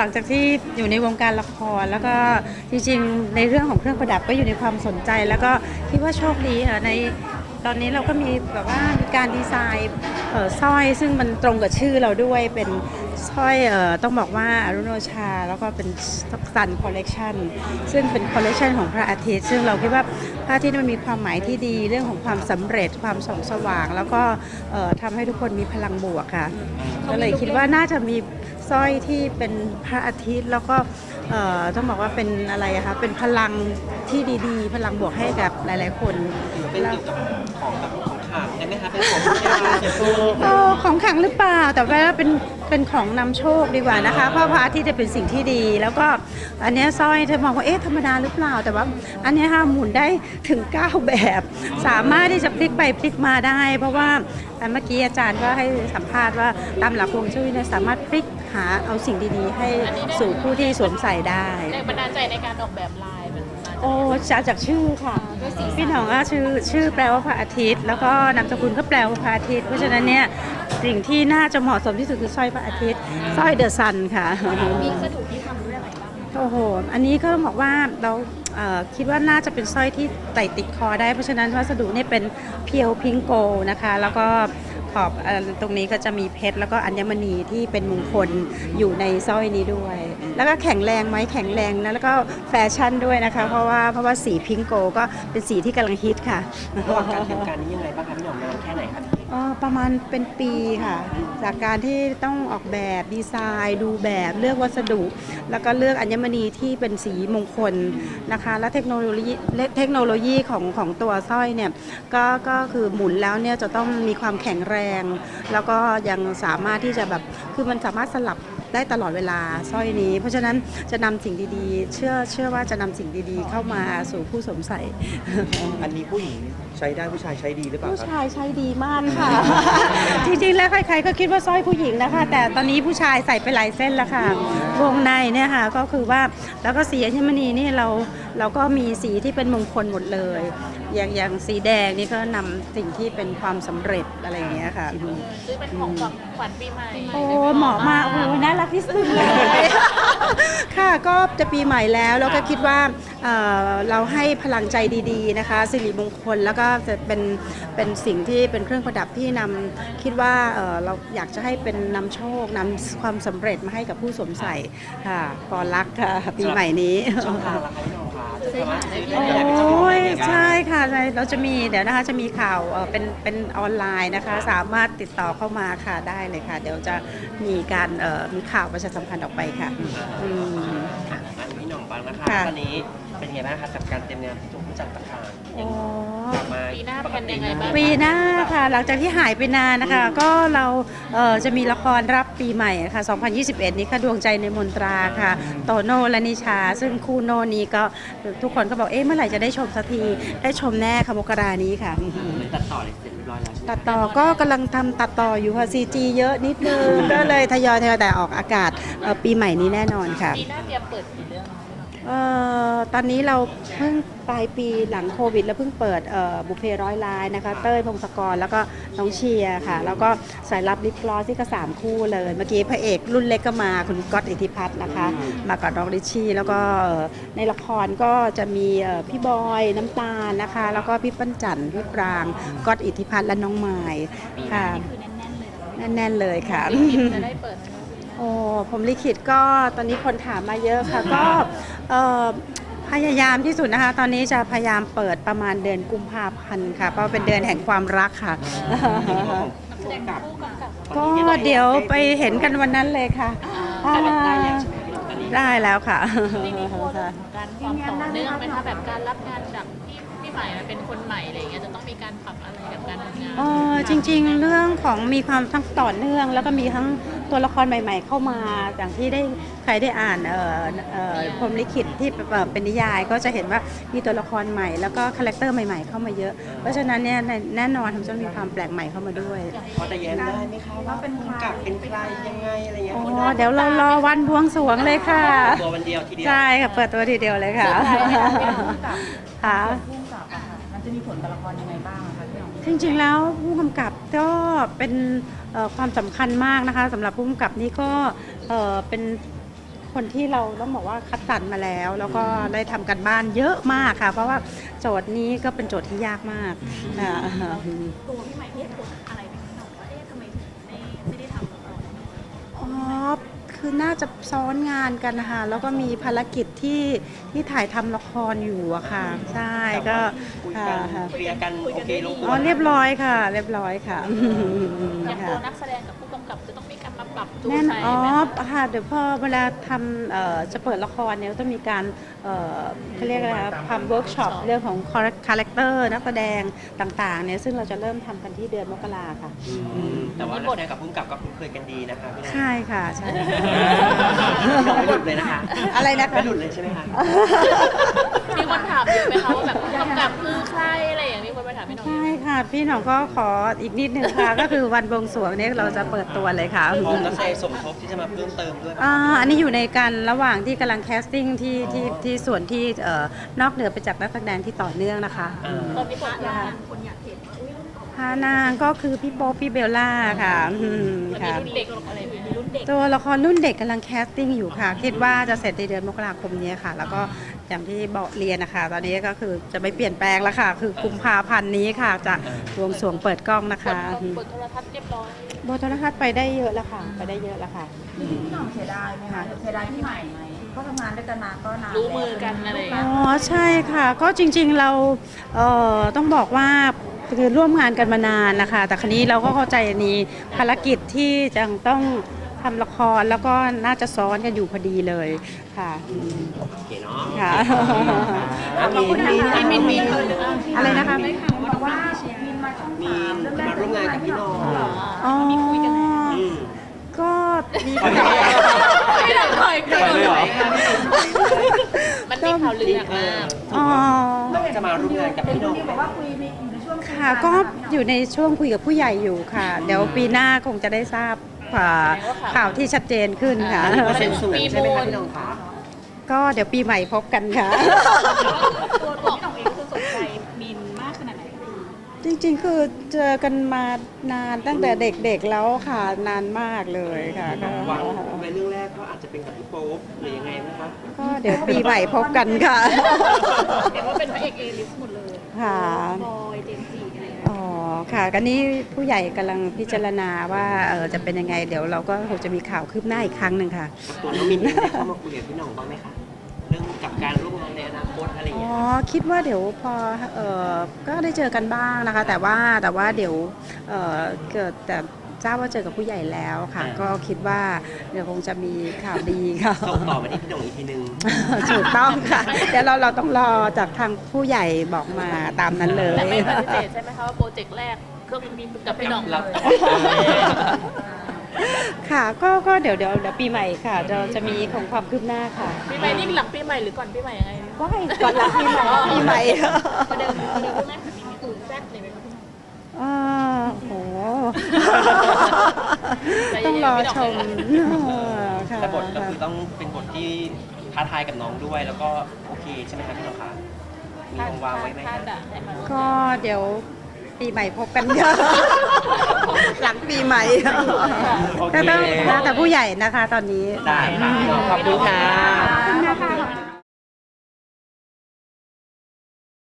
หลังจากที่อยู่ในวงการละคร แล้วก็จริงๆในเรื่องของเครื่องประดับก็อยู่ในความสนใจ แล้วก็คิดว่าโชคดีค่ะใน ตอนนี้เราก็มีแบบว่ามีการดีไซน์สร้อยซึ่งมันตรงกับชื่อเราด้วยเป็นสร้อยออต้องบอกว่าอรุณโอชา แล้วก็เป็นซันคอลเลกชันซึ่งเป็นคอลเลกชันของพระอาทิตย์ ซึ่งเราคิดว่าพระอาทิตย์มันมีความหมายที่ดีเรื่องของความสำเร็จความส่องสว่าง แล้วก็เอ่อทำให้ทุกคนมีพลังบวกค่ะก็เลยคิดว่าน่าจะมีสร้อยที่เป็นพระอาทิตย์แล้วก็ ต้องบอกว่าเป็นอะไรอะคะเป็นพลังที่ดีๆ พลังบวกให้กับหลายๆคนเป็นแล้วเกี่ยวกับของแบบของขลังได้ไหมคะเป็นของที่เราเก็บตู้เออของขลังหรือเปล่า แต่ว่าเป็นเป็นของนำโชคดีกว่านะคะเพราะพระอาทิตย์จะเป็นสิ่งที่ดี แล้วก็อันเนี้ยสร้อยเธอมองว่าเอ๊ะธรรมดาหรือเปล่า แต่ว่าอันเนี้ยค่ะหมุนได้ถึง 9 แบบ สามารถที่จะพลิกไปพลิกมาได้ เพราะว่าแต่เมื่อกี้อาจารย์ก็ให้สัมภาษณ์ว่าตามหลักฮวงจุ้ยเนี่ยสามารถพลิก หาเอาสิ่งดีๆ ให้สู่ผู้ที่สวมใส่ได้แรงบันดาลใจในการออกแบบลายมันมาจากโอ้จากจากชื่อค่ะ พี่หน้องก็ชื่อชื่อแปลว่าพระอาทิตย์ แล้วก็นามสกุลก็แปลว่าพระอาทิตย์ เพราะฉะนั้นเนี่ยสิ่งที่น่าจะเหมาะสมที่สุดคือสร้อยพระอาทิตย์สร้อยเดอะซันค่ะมีสถูปที่ทำด้วยอะไรบ้างโอ้โห อันนี้ก็บอกว่าเราเอ่อ คิดว่าน่าจะเป็นสร้อยที่ไต่ติดคอได้ เพราะฉะนั้นวัสดุเนี่ยเป็นเพียวพิงโกนะคะ แล้วก็ขอบตรงนี้ก็จะมีเพชรแล้วก็อัญมณีที่เป็นมงคลอยู่ในสร้อยนี้ด้วย แล้วก็แข็งแรงไหมแข็งแรงนะแล้วก็แฟชั่นด้วยนะคะ เพราะว่าเพราะว่าสีพิงโกก็เป็นสีที่กำลังฮิตค่ะระหว่างการเตรียมการนี้ยังไงบ้างคะพี่หน่องนานแค่ ประมาณเป็นปีค่ะ จากการที่ต้องออกแบบดีไซน์ ดูแบบเลือกวัสดุ แล้วก็เลือกอัญมณีที่เป็นสีมงคลนะคะ และเทคโนโลยีเทคโนโลยีของของตัวสร้อยเนี่ยก็ก็คือหมุนแล้วเนี่ยจะต้องมีความแข็งแรง แล้วก็ยังสามารถที่จะแบบคือมันสามารถสลับได้ตลอดเวลาสร้อยนี้ เพราะฉะนั้นจะนำสิ่งดีๆ เชื่อเชื่อว่าจะนำสิ่งดีๆ เข้ามาสู่ผู้สวมใส่อันนี้ผู้หญิงใช้ได้ผู้ชายใช้ดีหรือเปล่าผู้ครับชายใช้ดีมากค่ะ จริงๆ แล้วใครๆ ก็คิดว่าสร้อยผู้หญิงนะคะ แต่ตอนนี้ผู้ชายใส่ไปหลายเส้นแล้วค่ะ วงในเนี่ยค่ะก็คือว่าแล้วก็สีอัญมณีนี่เราเราก็มีสีที่เป็นมงคลหมดเลย อย่างอย่างสีแดงนี่ก็นำสิ่งที่เป็นความสำเร็จอะไรอย่างเงี้ยค่ะ ซื้อเป็นของขวัญขวัญปีใหม่ โอ้เหมาะมากโอ้โหน่ารักที่สุดเลย ค่ะก็จะปีใหม่แล้วแล้วก็คิดว่าเอ่อเราให้พลังใจดีๆนะคะสิริมงคลแล้วก็จะเป็นเป็นสิ่งที่เป็นเครื่องประดับที่นำคิดว่าเอ่อเราอยากจะให้เป็นนำโชคนำความสำเร็จมาให้กับผู้สวมใส่ค่ะปอลักษณ์ค่ะปีใหม่นี้ ช่องทางละคะพี่หน่องคะจะสามารถซื้อโอได้อยากเป็นเจ้าของ้ได้ยไงบ้าง ใช่ค่ะใช่เราจะมีเดี๋ยวนะคะจะมีข่าวเอ่อเป็นเป็นออนไลน์นะคะ สามารถติดต่อเข้ามาค่ะได้เลยค่ะ เดี๋ยวจะมีการเอ่อมีข่าวประชาสัมพันธ์ออกไปค่ะอืม อะมาถึงพี่หน่องบ้างนะคะค่ะ ตอนนี้ เป็นไงบ้างคะกับการเตรียมงานของผู้จัดต่างๆยังอ๋อ กลับมาปีหน้าเป็นยังไงบ้าง ปีหน้าค่ะ หลังจากที่หายไปนานนะคะ ก็เราเอ่อจะมีละครรับปีใหม่ค่ะ 2021 นี้ค่ะดวงใจในมนตราค่ะ โตโน่และนิชา ซึ่งคู่โน่นี้ก็ทุกคนก็บอกเอ๊ะเมื่อไหร่จะได้ชมสักที ได้ชมแน่ค่ะมกรานี้ค่ะเลยตัดต่อเลยเสร็จเรียบร้อยแล้วใช่ไหม ตัดต่อก็กำลังทำตัดต่ออยู่ค่ะ CG เยอะนิดนึง ก็เลยทยอยทยอยแต่ออกอากาศเอ่อปีใหม่นี้แน่นอนค่ะ ปีหน้าเตรียมเปิดกี่ เรื่องเอ่อตอนนี้เราเพิ่งปลายปีหลังโควิด แล้วเพิ่งเปิดเอ่อบุพเพร้อยล้านนะคะ เต้ยพงศกรแล้วก็น้องเชียร์ค่ะ แล้วก็สายลับลิปกลอสที่ก็สามคู่เลย เมื่อกี้พระเอกรุ่นเล็กก็มาคุณก๊อตอิทธิพัฒน์นะคะ มากับน้องริชชี่ แล้วก็เอ่อในละครก็จะมีเอ่อพี่บอยน้ำตาลนะคะ แล้วก็พี่ปั้นจันทร์พี่ปรางก๊อตอิทธิพัฒน์และน้องไม้ค่ะคือแน่นๆเลยนะแน่นๆเลยค่ะ จะได้เปิดไหม โอ้ผมลิขิตก็ตอนนี้คนถามมาเยอะค่ะ ก็เอ่อพยายามที่สุดนะคะ ตอนนี้จะพยายามเปิดประมาณเดือนกุมภาพันธ์ค่ะ เพราะเป็นเดือนแห่งความรักค่ะแสดงคู่กำกับก็เดี๋ยวไปเห็นกันวันนั้นเลยค่ะได้แล้วใช่ไหมพี่หน่องตอนนี้ได้แล้วค่ะนี่มีโค้ดของการความต่อเนื่องไหมคะแบบการรับงานจากพี่พี่ ใหม่มาเป็นคนใหม่อะไรอย่างเงี้ยจะต้องมีการปรับอะไรกับการทำงานเออจริง ๆ เรื่องของมีความทั้งต่อเนื่อง แล้วก็มีทั้งตัวละครใหม่ ๆ เข้ามาอย่างที่ได้ใครได้อ่านเอ่อเอ่อพรหมลิขิตที่เอ่อเป็นนิยายก็จะเห็นว่ามีตัวละครใหม่ แล้วก็คาแรคเตอร์ใหม่ ๆ เข้ามาเยอะ เพราะฉะนั้นเนี่ยแน่นอนทำจะมีความแปลกใหม่เข้ามาด้วย พอจะแย้มได้ไหมคะว่าเป็นกลับเป็นใครยังไงอะไรเงี้ยอ๋อเดี๋ยวเรารอวันบวงสรวงเลยค่ะ ตัววันเดียวทีเดียว ใช่ค่ะ เปิดตัวทีเดียวเลยค่ะค่ะพุ่งกับอะค่ะ มันจะมีผลต่อละครยังไงบ้างอะคะพี่หน่องจริงๆแล้วผู้กำกับก็เป็นเอ่อความสำคัญมากนะคะสำหรับผู้กำกับนี่ก็เอ่อเป็นคนที่เราต้องบอกว่าคัดสรรมาแล้ว แล้วก็ได้ทำกันบ้านเยอะมากค่ะ เพราะว่าโจทย์นี้ก็เป็นโจทย์ที่ยากมากอ่า ตัวพี่ใหม่ที่กดอะไรไหมคะว่าเอ๊ะทำไมถึงไม่ไม่ได้ทำละคร อ๋อ คือน่าจะซ้อนงานกันนะคะแล้วก็มีภารกิจที่ที่ถ่ายทำละครอยู่อะค่ะใช่ก็คุยค่ะกันค่ะเคลียร์กันโอเคลงตัอ๋วอเรียบร้อยค่ะ เรียบร้อยค่ะ อย่างค่ะตัวนักแสดงกับผู้ รมาปรับจูนแน่นใจอ๋อไหมคะค่ะเดี๋ยวพอเวลาทำเอ่อจะเปิดละครเนี่ยก็ต้องมีการเอ่อเขาเรียกอะไรคะทำเวิร์กช็อปเรื่องของคาแรคเตอร์นักแสดงต่างๆเนี่ยซึ่งเราจะเริ่มทำกันที่เดือนมกราค่ะอืมแต่ว่านักแสดงกับพุ่มกับก็คุ้นเคยกันดีนะคะพี่น้องใช่ค่ะใช่ไม่หลุดเลยนะคะอะไรนะคะ ไม่หลุดเลยใช่ไหมคะ มีคนถามเยอะไหมคะว่าแบบผู้กำกับคือใครอะไรอย่างนี้มีคน ไปถามพี่หน้องเยใช่อะไหมค่ะ พี่หน้องก็ขออีกนิดนึงค่ะ ก็คือวันบวงสรวงเนี่ยเราจะเปิดตัวเลยค่ะ พร้อมนักแสดงสมทบที่จะมาเพิ่มเติมด้วย อ่าอันนี้อยู่ในการระหว่างที่กำลังแคสติ้งที่ที่ที่ส่วนที่เอ่อนอกเหนือไปจากนักแสดงที่ต่อเนื่องนะคะอ่าตอนนี้คนอยากพานางก็คือพี่โป๊ปพี่เบลล่าค่ะอืมมีค่ะ รุ่นเด็กอะไรไหมมีรุ่น เด็กตัวละครรุ่นเด็กกำลังแคสติ้งอยู่ค่ะ คิดว่าจะเสร็จในเดือนมกราคมนี้ค่ะ แล้วก็อย่างที่บอกเรียนนะคะ ตอนนี้ก็คือจะไม่เปลี่ยนแปลงแล้วค่ะ คือกุมภาพันธ์นี้ค่ะ จะบวงสรวงเปิดกล้องนะบทคะบทโทรทัศน์เรียบร้อยโบโทรทัศน์ไปได้เยอะแล้วค่ะ ไปได้เยอะแล้วค่ะจริงๆพี่หน้องเสียดายไหมคะเสียดายพี่ใหม่ไหมก็ทำงานด้วยกันมาก็นานรู้มือกันอะไรอย่างอ๋เงี้อยใช่ค่ะ ก็จริงๆเราเอ่อต้องบอกว่าคือร่วมงานกันมานานนะคะ แต่ครั้นี้เราก็เข้าใจอันนี้ภารกิจที่จะต้อง ทำละครแล้วก็น่าจะซ้อนกันอยู่พอดีเลยค่ะอืมโอเคเนาะค่ะอะมีมีมีมีอะไรนะคะบอกว่ามินมาช่องมีสามเรื่องแรมากร่วมงานกับพี่น้องอ๋ออืมก็มีไม่ได้คอยปล่อยเลยเหรอมันมีข่าวลืออย่างมากอ๋อจะมาร่วมงานกับพี่น้องที่บอกว่าคุยในอยู่ในช่วงค่ะก็อยู่ในช่วงคุยกับผู้ใหญ่อยู่ค่ะ เดี๋ยวปีหน้าคงจะได้ทราบ อ่าข่าวที่ชัดเจนขึ้นค่ะก็เซ็นสูงใช่ไหมคะพี่น้องคะก็เดี๋ยวปีใหม่พบกันค่ะ ตัวตัวพี่หน้องเองคือสนใจมินมากขนาดไหนจริงๆ คือเจอกันมานานตั้งแต่เด็กๆแล้วค่ะนานมากเลยค่ะ ก็วางไว้เรื่องแรกก็อาจจะเป็นกับพี่โป๊ปหรือยังไงไหมคะก็เดี๋ยวปีใหม่พบกันค่ะ เห็นว่าเป็นพระเอกเอลิสหมดเลยค่ะ บอยเจมส์ ค่ะก็นี้ผู้ใหญ่กำลังพิจารณาว่าเออจะเป็นยังไง เดี๋ยวเราก็คงจะมีข่าวคืบหน้าอีกครั้งหนึ่งค่ะกับตัวน้องมินเองได้เข้ามาคุยกับพี่น้องบ้างไหมคะเรื่องกับการร่วมงานในอนาคตอะไรอย่างอ๋เงี้อยคิดว่าเดี๋ยวพอเออก็ได้เจอกันบ้างนะคะ แต่ว่าแต่ว่าเดี๋ยวเออเกิดแต่ ทราบว่าเจอกับผู้ใหญ่แล้วค่ะ ก็คิดว่าเดี๋ยวคงจะมีข่าวดีค่ะส่งต่อมาที่พี่น้องอีกทีนึงถูกต้องค่ะเดี๋ยวเราเราต้องรอจากทางผู้ใหญ่บอกมาตามนั้นเลยแต่ไม่ปฏิเสธใช่ไหมคะว่าโปรเจกต์แรกเครื่องบินกับพี่หน้องรับค่ะก็ก็เดี๋ยวเดี๋ยวเดี๋ยวปีใหม่ค่ะ เราจะมีของความคืบหน้าค่ะปีใหม่นี่หลังปีใหม่หรือก่อนปีใหม่ยังไงว้ายก่อนหลังปีใหม่ปีใหม่ประเดิมประเดิมเรื่องแรกของมินมีตื่นแซ่บเลยไหมคะ พี่หน้องอ่าโห ต้องรอชมค่ะแต่บทก็คือต้องเป็นบทที่ท้าทายกับน้องด้วย แล้วก็โอเคใช่ไหมคะพี่น้องคะมีวางวางไว้ไหมคาคะดอะให้มาร่วมก็เดี๋ยวปีใหม่พบกันค่ะหลังปีใหม่โอเคแต่ต้องแล้วแต่ผู้ใหญ่นะคะตอนนี้ ได้ค่ะขอบคุณค่ะ